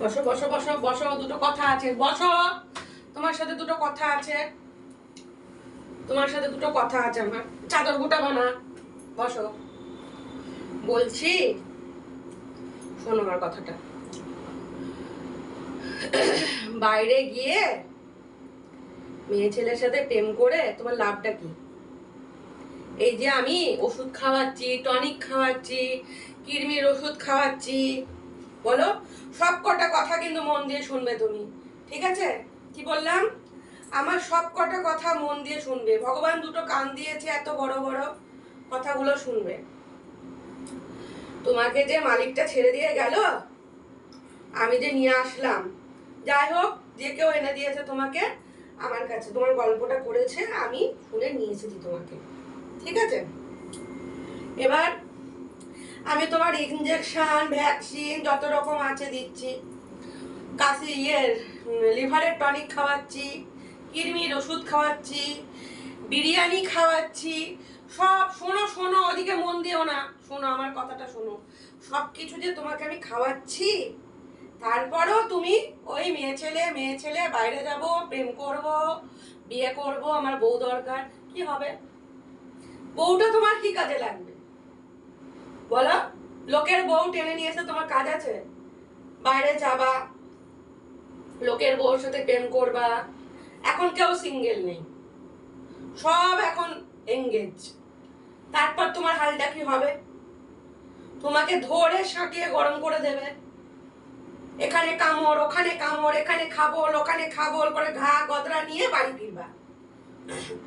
বসো বসো বসো বসো, দুটো কথা আছে, বসো। তোমার সাথে দুটো কথা আছে। তোমার সাথে দুটো কথা আছে আমার। চাদর গোটাবো না। বসো। বলছি, শোনো আমার কথাটা। বাইরে গিয়ে মেয়ে ছেলের সাথে প্রেম করে তোমার লাভটা কি? এই যে আমি ওষুধ খাওয়াচ্ছি, টনিক খাওয়াচ্ছি কিরমির ওষুধ খাওয়াচ্ছি, বলো? সব কটা কথা কিন্তু মন দিয়ে শুনবে তুমি, ঠিক আছে? কি বললাম? আমার সব কটা কথা মন দিয়ে শুনবে। ভগবান দুটো কান দিয়েছে এত বড় বড় কথাগুলো শুনবে। তোমাকে যে মালিকটা ছেড়ে দিয়ে গেল, আমি যে নিয়ে আসলাম। যাই হোক, যে কেউ এনে দিয়েছে তোমাকে, আমার কাছে। তোমার গল্পটা করেছে, আমি শুনে নিয়ে এসেছি তোমাকে। ঠিক আছে? এবার আমি তোমার ইঞ্জেকশন ভ্যাকসিন যত রকম আছে দিচ্ছি। কাশি ইয়ের লিভারের টনিক খাওয়াচ্ছি কিডনির ওষুধ খাওয়াচ্ছি, বিরিয়ানি খাওয়াচ্ছি, সব শোনো শোনো, ওদিকে মন দিও না। শোনো, আমার কথাটা শোনো। সব কিছু যে তোমাকে আমি খাওয়াচ্ছি, তারপরেও তুমি ওই মেয়ে ছেলে মেয়ে ছেলে, বাইরে যাব, প্রেম করব, বিয়ে করব, আমার বউ দরকার, কি হবে? বউটা তোমার কি কাজে লাগবে? বলো, লোকের বউ টেনে নিয়ে এসে তোমার কাজ আছে? বাইরে যাবা, লোকের বউর সাথে প্রেম করবা, এখন কেউ সিঙ্গেল নেই। সব এখন এঙ্গেজ তারপর তোমার হালটা কি হবে? তোমাকে ধরে সাঁটিয়ে গরম করে দেবে। এখানে কামড়, ওখানে কামড়, এখানে খাবল, ওখানে খাবল, করে ঘা, গদরা নিয়ে বাড়ি ফিরবা।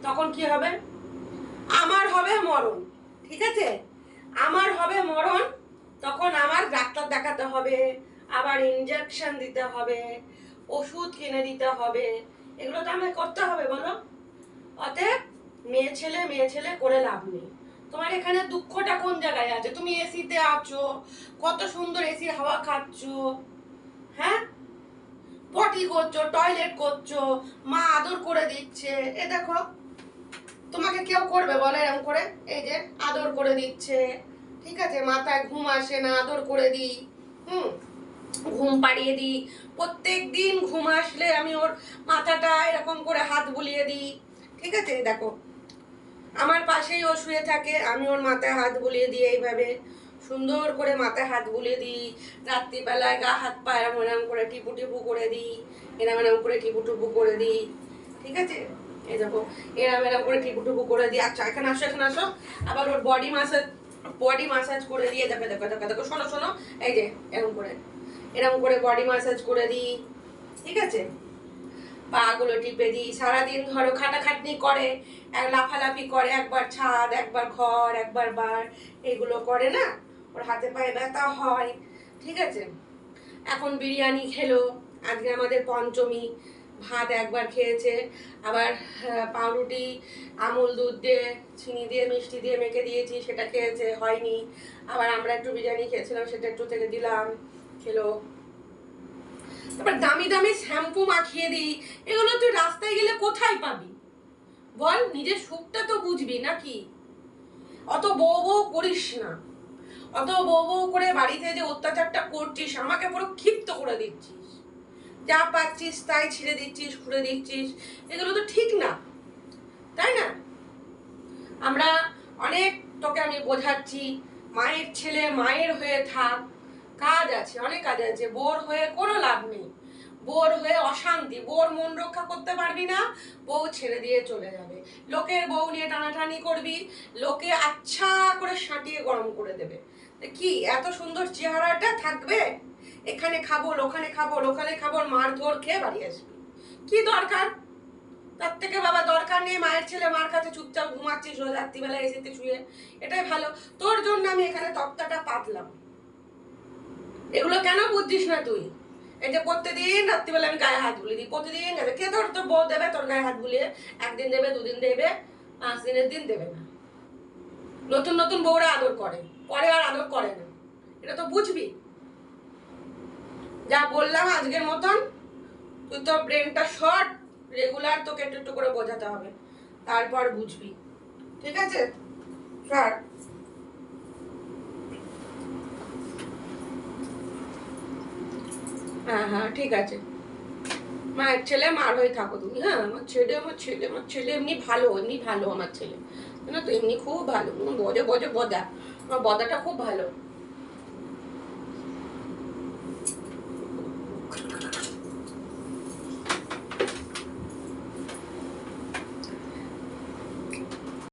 তখন কি হবে? আমার হবে মরণ, ঠিক আছে? আমার হবে মরণ, তখন আমার ডাক্তার দেখাতে হবে, আবার ইনজেকশন দিতে হবে, ওষুধ কিনে দিতে হবে, এগুলো তো আমাকে করতে হবে, বলো। অতএব মেয়ে ছেলে মেয়ে ছেলে করে লাভ নেই। তোমার এখানে দুঃখটা কোন জায়গায় আছে? তুমি এসিতে আছো, কত সুন্দর এসির হাওয়া খাচ্ছো হ্যাঁ? পটি করছ টয়লেট করছ, মা আদর করে দিচ্ছে, এ দেখো। তোমাকে কেউ করবে বলে এরকম করে? এই যে, আদর করে দিচ্ছে। ঠিক আছে? মাথায় ঘুম আসে না, আদর করে দিই। হুম? ঘুম পাড়িয়ে দিই। প্রত্যেক দিন ঘুম আসলে আমি ওর মাথাটা এরকম করে হাত বুলিয়ে দিই। ঠিক আছে? দেখো, আমার পাশেই ও শুয়ে থাকে, আমি ওর মাথায় হাত বুলিয়ে দিই এইভাবে। সুন্দর করে মাথায় হাত বুলিয়ে দিই। রাত্রিবেলায় গা, হাত পা এরম এরম করে টিপু টিপু করে দিই। এরম এরম করে টিপু টিপু করে দিই। ঠিক আছে? এই দেখো, এরম এরম করে করে আচ্ছা এখানে আসো এখানে আসো। আবার ওর বডি মাসাজ বডি করে দিয়ে, দেখো দেখো দেখো শোনো শোনো, এই যে এরকম করে এরকম করে বডি করে দিই, ঠিক আছে? পাগুলো টিপে দিই, সারাদিন ধরো খাটাখাটনি করে লাফালাফি করে, একবার ছাদ, একবার ঘর, একবার বার, এগুলো করে না? ওর হাতে পায়ে ব্যথা হয়, ঠিক আছে? এখন বিরিয়ানি খেলো, আজকে আমাদের পঞ্চমী ভাত একবার খেয়েছে, আবার পাউরুটি, আমুল দুধ দিয়ে, চিনি দিয়ে, মিষ্টি দিয়ে মেখে দিয়েছি, সেটা খেয়েছে, হয়নি। আবার আমরা একটু বিরিয়ানি খেয়েছিলাম, সেটা একটু থেকে দিলাম, খেলো। তারপর দামি দামি শ্যাম্পু মাখিয়ে দিই, এগুলো তুই রাস্তায় গেলে কোথায় পাবি? বল, নিজের সুখটা তো বুঝবি নাকি? অত বউ বউ করিস না। অত বউ বউ করে বাড়িতে যে অত্যাচারটা করছিস, আমাকে পুরো ক্ষিপ্ত করে দিচ্ছিস। যা পাচ্ছিস তাই ছিঁড়ে দিচ্ছিস, খুঁড়ে দিচ্ছিস। এগুলো তো ঠিক না। তাই না? আমরা অনেক তোকে আমি বোঝাচ্ছি। মায়ের ছেলে, মায়ের হয়ে থাক। কাজ আছে, অনেক কাজ আছে। বোর হয়ে কোনো লাভ নেই। বোর হয়ে অশান্তি, বোর মন রক্ষা করতে পারবি না, বউ ছেড়ে দিয়ে চলে যাবে। লোকের বউ নিয়ে টানাটানি করবি, লোকে আচ্ছা করে সাঁটিয়ে গরম করে দেবে। কি, এত সুন্দর চেহারাটা থাকবে? এখানে খাব, ওখানে খাব ওখানে খাব মারধর খেয়ে বাড়ি আসবি। কি দরকার? তার থেকে বাবা দরকার নেই, মায়ের ছেলে মার কাছে চুপচাপ ঘুমাচ্ছিস, রোজ রাত্রিবেলা এসেতে শুয়ে। এটাই ভালো। তোর জন্য আমি এখানে তক্তাটা পাতলাম। এগুলো কেন বুঝছিস না তুই? এই যে প্রত্যেকদিন রাত্রিবেলা আমি গায়ে হাত বুলিয়ে দিই। প্রতিদিন দেবে কে তোর তোর বউ দেবে? তোর গায়ে হাত বুলিয়ে একদিন দেবে, দুদিন দেবে, পাঁচ দিনের দিন দেবে না। নতুন নতুন বউরা আদর করে পরে আর আদর করে না। এটা তো বুঝবি? যা বললাম আজকের মতন, তুই তোর ব্রেনটা শর্ট রেগুলার তোকে একটু একটু করে বোঝাতে হবে। তারপর বুঝবি। ঠিক আছে? স্যার হ্যাঁ হ্যাঁ ঠিক আছে। মায়ের ছেলে, মার হয়ে থাকো তুমি হ্যাঁ? আমার ছেলে আমার ছেলে আমার ছেলে এমনি ভালো এমনি ভালো আমার ছেলে। না তো, এমনি খুব ভালো বজে বজে, বদা। আমার বদাটা খুব ভালো।